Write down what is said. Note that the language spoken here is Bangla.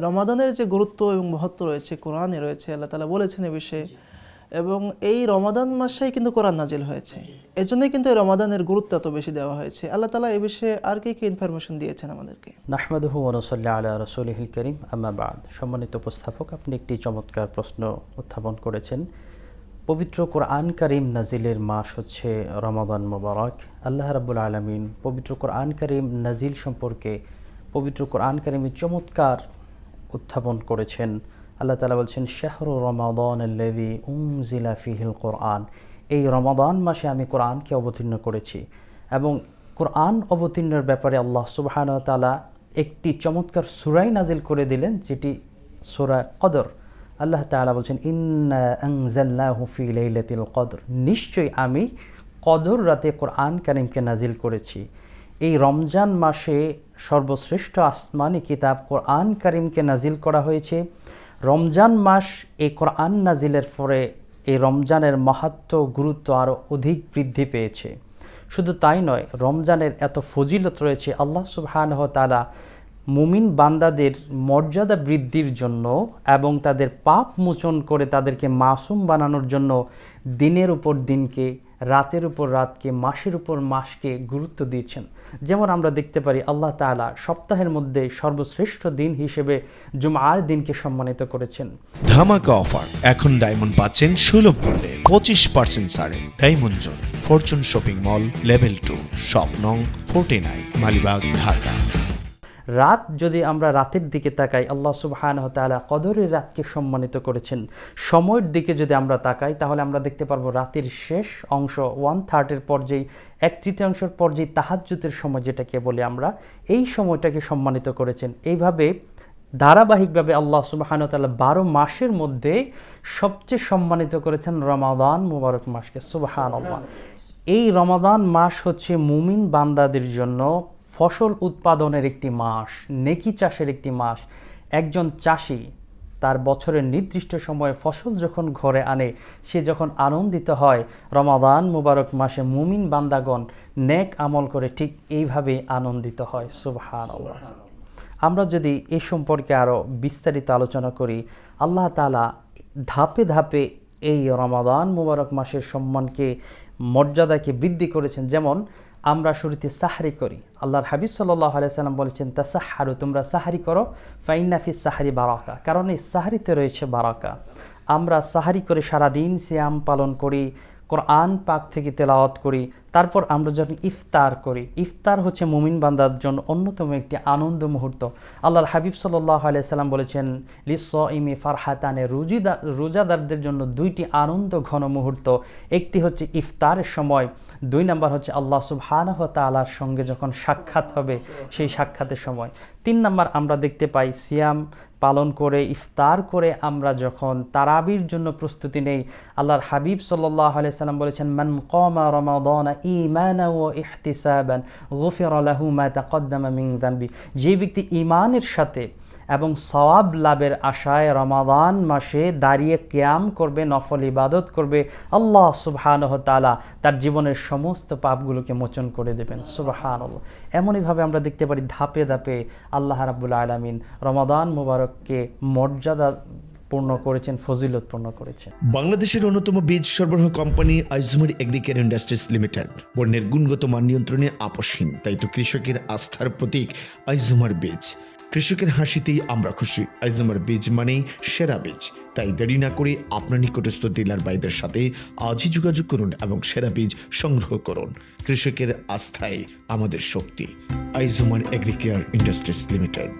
রমাদানের যে গুরুত্ব এবং মহত্ব রয়েছে কোরআনে রয়েছে, আল্লাহ তালা বলেছেন এ বিষয়ে। এবং এই রমাদান মাসেই কিন্তু কোরআন নাজিল হয়েছে। এজন্যই কিন্তু এই রমাদানের গুরুত্ব এত বেশি দেওয়া হয়েছে। আল্লাহ তালা এ বিষয়ে আর কি কি ইনফরমেশন দিয়েছেন আমাদেরকে? নাহমাদুহু ওনসল্লা আলা রসুলহিল করিম। আম্মাবাদ সম্মানিত উপস্থাপক, আপনি একটি চমৎকার প্রশ্ন উত্থাপন করেছেন। পবিত্র কোরআন করিম নাজিলের মাস হচ্ছে রমাদান মোবারক। আল্লাহ রাবুল আলমিন পবিত্র কোরআন করিম নাজিল সম্পর্কে পবিত্র কোরআন করিমের চমৎকার উত্থাপন করেছেন। আল্লাহ তালা বলছেন, শাহর রমাদান আল্লাদি উমজিলা ফিহিল কোরআন। এই রমাদান মাসে আমি কোরআনকে অবতীর্ণ করেছি এবং কোরআন অবতীর্ণের ব্যাপারে আল্লাহ সুবহান তালা একটি চমৎকার সুরাই নাজিল করে দিলেন, যেটি সুরা কদর। আল্লাহ তাআলা বলছেন, ইন্না আনজালনাহু ফি লাইলাতিল কদর। নিশ্চয়ই আমি কদর রাতে কোরআন কারিমকে নাজিল করেছি। এই রমজান মাসে সর্বশ্রেষ্ঠ আসমানি কিতাব কোরআন কারিমকে নাজিল করা হয়েছে। রমজান মাস এই কোরআন নাজিলের পরে এই রমজানের মাহাত্ম, গুরুত্ব আরও অধিক বৃদ্ধি পেয়েছে। শুধু তাই নয়, রমজানের এত ফজিলত রয়েছে আল্লাহ সুবহানাহ তাআলা মুমিন বান্দাদের মর্যাদা বৃদ্ধির জন্য এবং তাদের পাপ মোচন করে তাদেরকে মাসুম বানানোর জন্য দিনের উপর দিনকে রাতের উপর রাতকে, মাসের উপর মাসকে গুরুত্ব দিয়েছেন। যেমন আমরা দেখতে পারি, আল্লাহ তাআলা সপ্তাহের মধ্যে সর্বশ্রেষ্ঠ দিন হিসেবে জুমার দিনকে সম্মানিত করেছেন। ধামাকা অফার। এখন ডায়মন্ড পাচ্ছেন সুলভ মূল্যে পঁচিশ পার্সেন্ট ছাড়ে diamond zone. Fortune shopping mall, level two shop নং ফোর্টি নাইন, মালিবাগ, ঢাকা। রাত যদি আমরা রাতের দিকে তাকাই, আল্লাহ সুবহান তাআলা কদরের রাতকে সম্মানিত করেছেন। সময়ের দিকে যদি আমরা তাকাই, তাহলে আমরা দেখতে পারব রাতের শেষ অংশ, ওয়ান থার্ডের পর্যায়ে এক তৃতীয়াংশের পর্যায়ে তাহাজ্জুতের সময় যেটাকে বলি আমরা, এই সময়টাকে সম্মানিত করেছেন। এইভাবে ধারাবাহিকভাবে আল্লাহ সুবহানাহু তাআলা বারো মাসের মধ্যে সবচেয়ে সম্মানিত করেছেন রমাদান মুবারক মাসকে। সুবহানাল্লাহ। এই রমাদান মাস হচ্ছে মুমিন বান্দাদের জন্য ফসল উৎপাদনের একটি মাস, নেকি চাষের একটি মাস। একজন চাষি তার বছরের নির্দিষ্ট সময়ে ফসল যখন ঘরে আনে, সে যখন আনন্দিত হয়, রমাদান মুবারক মাসে মুমিন বান্দাগণ নেক আমল করে ঠিক এইভাবে আনন্দিত হয়। সুবহান আমরা যদি এ সম্পর্কে আরও বিস্তারিত আলোচনা করি, আল্লাহ তালা ধাপে ধাপে এই রমাদান মুবারক মাসের সম্মানকে, মর্যাদাকে বৃদ্ধি করেছেন। যেমন আমরা শুরুতে সাহারি করি। আল্লাহর হাবিব সাল্লাহ আলাইসাল্লাম বলেছেন তা সাহারু তোমরা সাহারি করো ফাইনাফি সাহারি বারাকা। কারণ এই সাহারিতে রয়েছে বারাকা। আমরা সাহারি করে সারাদিন শ্যাম পালন করি, কোরআন পাক থেকে তেলাওয়াত করি তারপর আমরা যখন ইফতার করি, ইফতার হচ্ছে মুমিন বান্দার জন্য অন্যতম একটি আনন্দ মুহূর্ত। আল্লাহর হাবিব সাল্লাহ আলাইসাল্লাম বলেছেন লিস ইমি ফারহাতানে রুজিদা, রোজাদারদের জন্য দুইটি আনন্দ ঘন মুহূর্ত। একটি হচ্ছে ইফতারের সময়, দুই নাম্বার হচ্ছে আল্লাহ সুবহানাহ তাআলার সঙ্গে যখন সাক্ষাৎ হবে সেই সাক্ষাতের সময়। তিন নাম্বার আমরা দেখতে পাই, সিয়াম পালন করে, ইফতার করে আমরা যখন তারাবির জন্য প্রস্তুতি নেই, আল্লাহর হাবিব সাল্লাহ সাল্লাম বলেছেন, মান কমা রমাদানা ইমানা ও ইহতিসাবান গফির লাহু মা তাকদ্দামা মিন যানবি যে ব্যক্তি ইমানের সাথে এবং সওয়াব লাভের আশায় রমাদান মাসে দাঁড়িয়ে ক্যাম করবে, নফল ইবাদত করবে, আল্লাহ সুবহানহ তালা তার জীবনের সমস্ত পাপগুলোকে মোচন করে দেবেন। সুবহান এমনইভাবে আমরা দেখতে পারি ধাপে ধাপে আল্লাহ রাবুল আলমিন রমাদান মুবারককে মর্যাদা পূর্ণ করেছেন ফজিলতপূর্ণ করেছেন। বাংলাদেশের অন্যতম বীজ সরবরাহ কোম্পানি আইজুমার এগ্রিকেয়ার ইন্ডাস্ট্রিজ লিমিটেড। পণ্যের গুণগত মান নিয়ন্ত্রণে আপসহীন তাই তো কৃষকের আস্থার প্রতীক আইজুমার বীজ। কৃষকের হাসিতেই আমরা খুশি, আইজুমার বীজ মানেই সেরা বীজ। তাই দেরি না করে আপনার নিকটস্থ ডিলার বাইদের সাথে আজই যোগাযোগ করুন এবং সেরা বীজ সংগ্রহ করুন। কৃষকের আস্থায় আমাদের শক্তি, আইজুমার এগ্রিকেয়ার ইন্ডাস্ট্রিজ লিমিটেড।